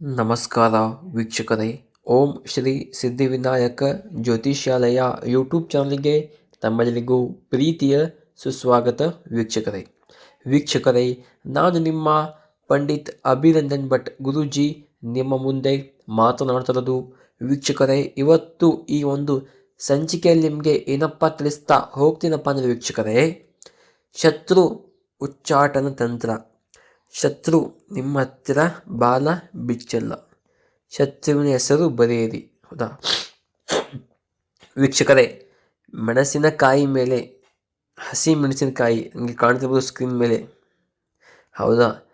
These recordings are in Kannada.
ನಮಸ್ಕಾರ ವೀಕ್ಷಕರೇ. ಓಂ ಶ್ರೀ ಸಿದ್ಧಿವಿನಾಯಕ ಜ್ಯೋತಿಷ್ಯಾಲಯ ಯೂಟ್ಯೂಬ್ ಚಾನಲ್ಗೆ ತಮ್ಮೆಲ್ಲರಿಗೂ ಪ್ರೀತಿಯ ಸುಸ್ವಾಗತ ವೀಕ್ಷಕರೇ. ವೀಕ್ಷಕರೇ, ನಾನು ನಿಮ್ಮ ಪಂಡಿತ್ ಅಭಿನಂದನ್ ಭಟ್ ಗುರೂಜಿ ನಿಮ್ಮ ಮುಂದೆ ಮಾತನಾಡ್ತಿರೋದು ವೀಕ್ಷಕರೇ, ಇವತ್ತು ಈ ಒಂದು ಸಂಚಿಕೆಯಲ್ಲಿ ನಿಮಗೆ ಏನಪ್ಪ ತಿಳಿಸ್ತಾ ಹೋಗ್ತೀನಪ್ಪ ಅಂದರೆ ವೀಕ್ಷಕರೇ, ಶತ್ರು ಉಚ್ಚಾಟನ ತಂತ್ರ. ಶತ್ರು ನಿಮ್ಮ ಹತ್ತಿರ ಬಾಲ ಬಿಚ್ಚಲ್ಲ. ಶತ್ರುವಿನ ಹೆಸರು ಬರೆಯಿರಿ. ಹೌದಾ? ವೀಕ್ಷಕರೇ ಮೆಣಸಿನಕಾಯಿ ಮೇಲೆ, ಹಸಿ ಮೆಣಸಿನಕಾಯಿ ನಿಮಗೆ ಕಾಣ್ತಿರ್ಬೋದು ಸ್ಕ್ರೀನ್ ಮೇಲೆ. ಹೌದಾ?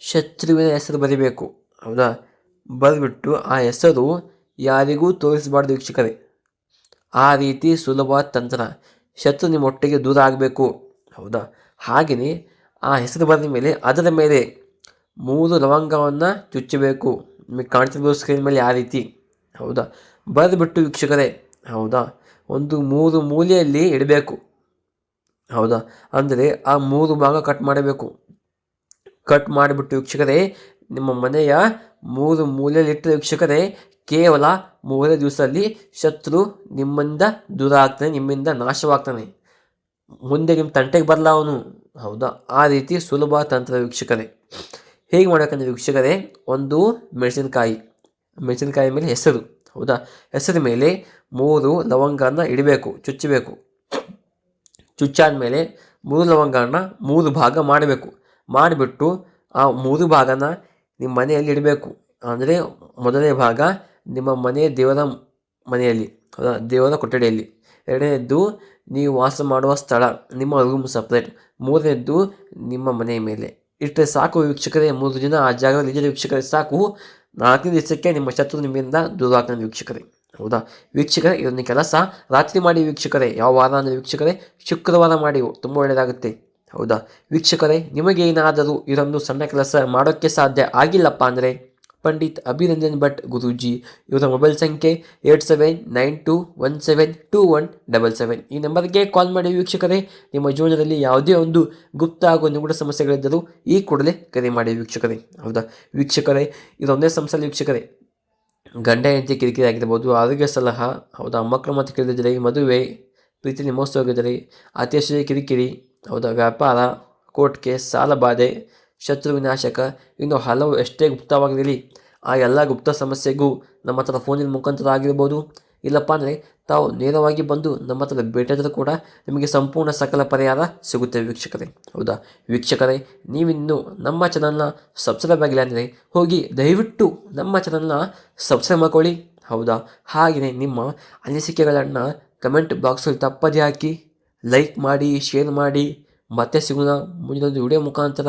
ಶತ್ರುವಿನ ಹೆಸರು ಬರೀಬೇಕು. ಹೌದಾ? ಬರೆದ್ಬಿಟ್ಟು ಆ ಹೆಸರು ಯಾರಿಗೂ ತೋರಿಸಬಾರ್ದು ವೀಕ್ಷಕರೇ. ಆ ರೀತಿ ಸುಲಭ ತಂತ್ರ. ಶತ್ರು ನಿಮ್ಮ ಒಟ್ಟಿಗೆ ದೂರ ಆಗಬೇಕು. ಹೌದಾ? ಹಾಗೆಯೇ ಆ ಹೆಸರು ಬಂದ ಮೇಲೆ ಅದರ ಮೇಲೆ ಮೂರು ಲವಂಗವನ್ನು ಚುಚ್ಚಬೇಕು. ನಿಮಗೆ ಕಾಣ್ತಿರ್ಬೋದು ಸ್ಕ್ರೀನ್ ಮೇಲೆ ಆ ರೀತಿ. ಹೌದಾ? ಬರೆದುಬಿಟ್ಟು ವೀಕ್ಷಕರೇ, ಹೌದಾ? ಒಂದು ಮೂರು ಮೂಲೆಯಲ್ಲಿ ಇಡಬೇಕು. ಹೌದಾ? ಅಂದರೆ ಆ ಮೂರು ಭಾಗ ಕಟ್ ಮಾಡಬೇಕು. ಕಟ್ ಮಾಡಿಬಿಟ್ಟು ವೀಕ್ಷಕರೇ, ನಿಮ್ಮ ಮನೆಯ ಮೂರು ಮೂಲೆಯಲ್ಲಿ ಇಟ್ಟ ವೀಕ್ಷಕರೇ, ಕೇವಲ ಮೂರೇ ದಿವಸದಲ್ಲಿ ಶತ್ರು ನಿಮ್ಮಿಂದ ದೂರ ಆಗ್ತಾನೆ, ನಿಮ್ಮಿಂದ ನಾಶವಾಗ್ತಾನೆ. ಮುಂದೆ ನಿಮ್ಮ ತಂಟೆಗೆ ಬರಲ್ಲ ಅವನು. ಹೌದಾ? ಆ ರೀತಿ ಸುಲಭ ತಂತ್ರ ವೀಕ್ಷಕರೇ ಹೇಗೆ ಮಾಡಬೇಕಂದ್ರೆ ವೀಕ್ಷಕರೇ, ಒಂದು ಮೆಣಸಿನಕಾಯಿ ಮೆಣಸಿನಕಾಯಿ ಮೇಲೆ ಹೆಸರು, ಹೌದಾ? ಹೆಸರು ಮೇಲೆ ಮೂರು ಲವಂಗನ ಇಡಬೇಕು, ಚುಚ್ಚಬೇಕು. ಚುಚ್ಚಾದ ಮೇಲೆ ಮೂರು ಲವಂಗನ ಮೂರು ಭಾಗ ಮಾಡಬೇಕು. ಮಾಡಿಬಿಟ್ಟು ಆ ಮೂರು ಭಾಗನ ನಿಮ್ಮ ಮನೆಯಲ್ಲಿ ಇಡಬೇಕು. ಅಂದರೆ ಮೊದಲನೇ ಭಾಗ ನಿಮ್ಮ ಮನೆ ದೇವರ ಮನೆಯಲ್ಲಿ ದೇವರ ಕೊಠಡಿಯಲ್ಲಿ. ಎರಡನೇದ್ದು, ನೀವು ವಾಸ ಮಾಡುವ ಸ್ಥಳ, ನಿಮ್ಮ ರೂಮ್ ಸಪ್ರೇಟ್ ಮೂರನೇದ್ದು, ನಿಮ್ಮ ಮನೆಯ ಮೇಲೆ. ಇಟ್ಟರೆ ಸಾಕು ವೀಕ್ಷಕರೇ, ಮೂರು ದಿನ ಆ ಜಾಗದಲ್ಲಿ ಇದ್ದರೆ ವೀಕ್ಷಕರೇ ಸಾಕು. ನಾಲ್ಕನೇ ದಿವಸಕ್ಕೆ ನಿಮ್ಮ ಶತ್ರು ನಿಮ್ಮಿಂದ ದೂರ ಆಗ್ತಾನೆ ವೀಕ್ಷಕರೇ. ಹೌದಾ? ವೀಕ್ಷಕರೇ, ಇದೊಂದು ಕೆಲಸ. ರಾತ್ರಿ ಮಾಡಿ ವೀಕ್ಷಕರೇ, ಯಾವ ವಾರ ಅಂದರೆ ವೀಕ್ಷಕರೇ, ಶುಕ್ರವಾರ ಮಾಡಿ, ತುಂಬ ಒಳ್ಳೆಯದಾಗುತ್ತೆ. ಹೌದಾ? ವೀಕ್ಷಕರೇ ನಿಮಗೇನಾದರೂ ಇದೊಂದು ಸಣ್ಣ ಕೆಲಸ ಮಾಡೋಕ್ಕೆ ಸಾಧ್ಯ ಆಗಿಲ್ಲಪ್ಪ ಅಂದರೆ? ಪಂಡಿತ್ ಅಭಿನಂದನ್ ಭಟ್ ಗುರೂಜಿ. ಇವರ ಮೊಬೈಲ್ ಸಂಖ್ಯೆ eight seven nine two one seven two one double seven. ಈ ನಂಬರ್ಗೆ ಕಾಲ್ ಮಾಡಿ ವೀಕ್ಷಕರೇ, ನಿಮ್ಮ ಜೀವನದಲ್ಲಿ ಯಾವುದೇ ಒಂದು ಗುಪ್ತ ಹಾಗೂ ನಿಗೂಢ ಸಮಸ್ಯೆಗಳಿದ್ದರೂ ಈ ಕೂಡಲೇ ಕರೆ ಮಾಡಿ ವೀಕ್ಷಕರೇ. ಹೌದಾ? ವೀಕ್ಷಕರೇ, ಇದೊಂದೇ ಸಮಸ್ಯೆ ವೀಕ್ಷಕರೇ. ಗಂಡ, ಹೆಂಡತಿ, ಕಿರಿಕಿರಿ ಆಗಿರ್ಬೋದು, ಆರೋಗ್ಯ ಸಲಹಾ, ಹೌದಾ? ಮಕ್ಕಳು ಮತ್ತು ಕೇಳಿದರೆ, ಮದುವೆ, ಪ್ರೀತಿ ನಿಮ್ಮೋತ್ಸವಗಿದ್ದರೆ ಅತ್ಯಾಶ್ರಯ ಕಿರಿಕಿರಿ, ಹೌದಾ? ವ್ಯಾಪಾರ ಕೋರ್ಟ್ ಕೇಸ್ ಸಾಲ ಬಾಧೆ ಶತ್ರು ವಿನಾಶಕ ಇನ್ನು ಹಲವು ಎಷ್ಟೇ ಗುಪ್ತವಾಗಿರಲಿ, ಆ ಎಲ್ಲ ಗುಪ್ತ ಸಮಸ್ಯೆಗೂ ನಮ್ಮ ಹತ್ರ ಫೋನಿನ ಮುಖಾಂತರ ಆಗಿರ್ಬೋದು. ಇಲ್ಲಪ್ಪ ಅಂದರೆ ತಾವು ನೇರವಾಗಿ ಬಂದು ನಮ್ಮ ಹತ್ರ ಭೇಟಿಯಾದರೂ ಕೂಡ ನಿಮಗೆ ಸಂಪೂರ್ಣ ಸಕಲ ಪರಿಹಾರ ಸಿಗುತ್ತೆ ವೀಕ್ಷಕರೇ. ಹೌದಾ? ವೀಕ್ಷಕರೇ, ನೀವಿನ್ನು ನಮ್ಮ ಚಾನಲ್ನ ಸಬ್ಸ್ಕ್ರೈಬ್ ಆಗಿಲ್ಲ ಅಂದರೆ ಹೋಗಿ ದಯವಿಟ್ಟು ನಮ್ಮ ಚಾನಲ್ನ ಸಬ್ಸ್ಕ್ರೈಬ್ ಮಾಡ್ಕೊಳ್ಳಿ. ಹೌದಾ? ಹಾಗೆಯೇ ನಿಮ್ಮ ಅನಿಸಿಕೆಗಳನ್ನು ಕಮೆಂಟ್ ಬಾಕ್ಸಲ್ಲಿ ತಪ್ಪದೇ ಹಾಕಿ ಲೈಕ್ ಮಾಡಿ ಶೇರ್ ಮಾಡಿ. ಮತ್ತೆ ಸಿಗೋಣ ಮುಂದಿನೊಂದು ವಿಡಿಯೋ ಮುಖಾಂತರ.